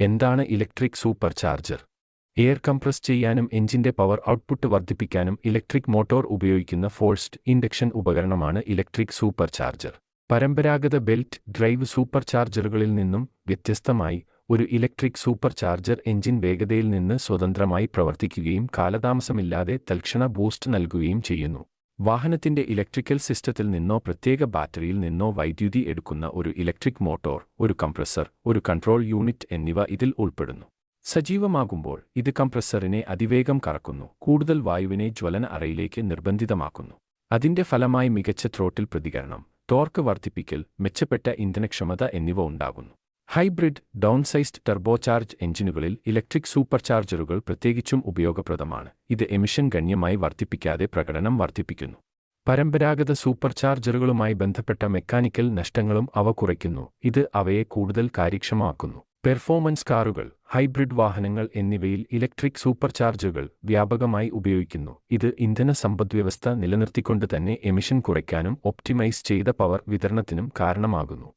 എന്താണ് electric super charger air compress ചെയ്യാനും എഞ്ചിന്റെ പവർ ഔട്ട്പുട്ട് വർദ്ധിപ്പിക്കാനും ഇലക്ട്രിക് മോട്ടോർ ഉപയോഗിക്കുന്ന ഫോഴ്സ്ഡ് ഇൻഡക്ഷൻ ഉപകരണമാണ് ഇലക്ട്രിക് സൂപ്പർ ചാർജർ പരമ്പരാഗത ബെൽറ്റ് ഡ്രൈവ് സൂപ്പർ ചാർജറുകളിൽ നിന്നും വ്യത്യസ്തമായി ഒരു ഇലക്ട്രിക് സൂപ്പർ ചാർജർ എഞ്ചിൻ വേഗതയിൽ നിന്ന് സ്വതന്ത്രമായി പ്രവർത്തിക്കുകയും കാലതാമസമില്ലാതെ തൽക്ഷണ ബൂസ്റ്റ് നൽകുകയും ചെയ്യുന്നു. വാഹനത്തിന്റെ ഇലക്ട്രിക്കൽ സിസ്റ്റത്തിൽ നിന്നോ പ്രത്യേക ബാറ്ററിയിൽ നിന്നോ വൈദ്യുതി എടുക്കുന്ന ഒരു ഇലക്ട്രിക് മോട്ടോർ ഒരു കംപ്രസർ ഒരു കൺട്രോൾ യൂണിറ്റ് എന്നിവ ഇതിൽ ഉൾപ്പെടുന്നു. സജീവമാകുമ്പോൾ ഇത് കംപ്രസറിനെ അതിവേഗം കറക്കുന്നു കൂടുതൽ വായുവിനെ ജ്വലന അറയിലേക്ക് നിർബന്ധിതമാക്കുന്നു. അതിന്റെ ഫലമായി മികച്ച ത്രോട്ടിൽ പ്രതികരണം ടോർക്ക് വർദ്ധിപ്പിക്കൽ മെച്ചപ്പെട്ട ഇന്ധനക്ഷമത എന്നിവ ഉണ്ടാകുന്നു. ഹൈബ്രിഡ് ഡൗൺസൈസ്ഡ് ടർബോചാർജ് എഞ്ചിനുകളിൽ ഇലക്ട്രിക് സൂപ്പർചാർജറുകൾ പ്രത്യേകിച്ചും ഉപയോഗപ്രദമാണ്. ഇത് എമിഷൻ ഗണ്യമായി വർദ്ധിപ്പിക്കാതെ പ്രകടനം വർദ്ധിപ്പിക്കുന്നു. പരമ്പരാഗത സൂപ്പർചാർജറുകളുമായി ബന്ധപ്പെട്ട മെക്കാനിക്കൽ നഷ്ടങ്ങളും അവ കുറയ്ക്കുന്നു. ഇത് അവയെ കൂടുതൽ കാര്യക്ഷമമാക്കുന്നു. പെർഫോമൻസ് കാറുകൾ ഹൈബ്രിഡ് വാഹനങ്ങൾ എന്നിവയിൽ ഇലക്ട്രിക് സൂപ്പർ ചാർജറുകൾ വ്യാപകമായി ഉപയോഗിക്കുന്നു. ഇത് ഇന്ധന സമ്പദ്വ്യവസ്ഥ നിലനിർത്തിക്കൊണ്ട് തന്നെ എമിഷൻ കുറയ്ക്കാനും ഒപ്റ്റിമൈസ് ചെയ്ത പവർ വിതരണത്തിനും കാരണമാകുന്നു.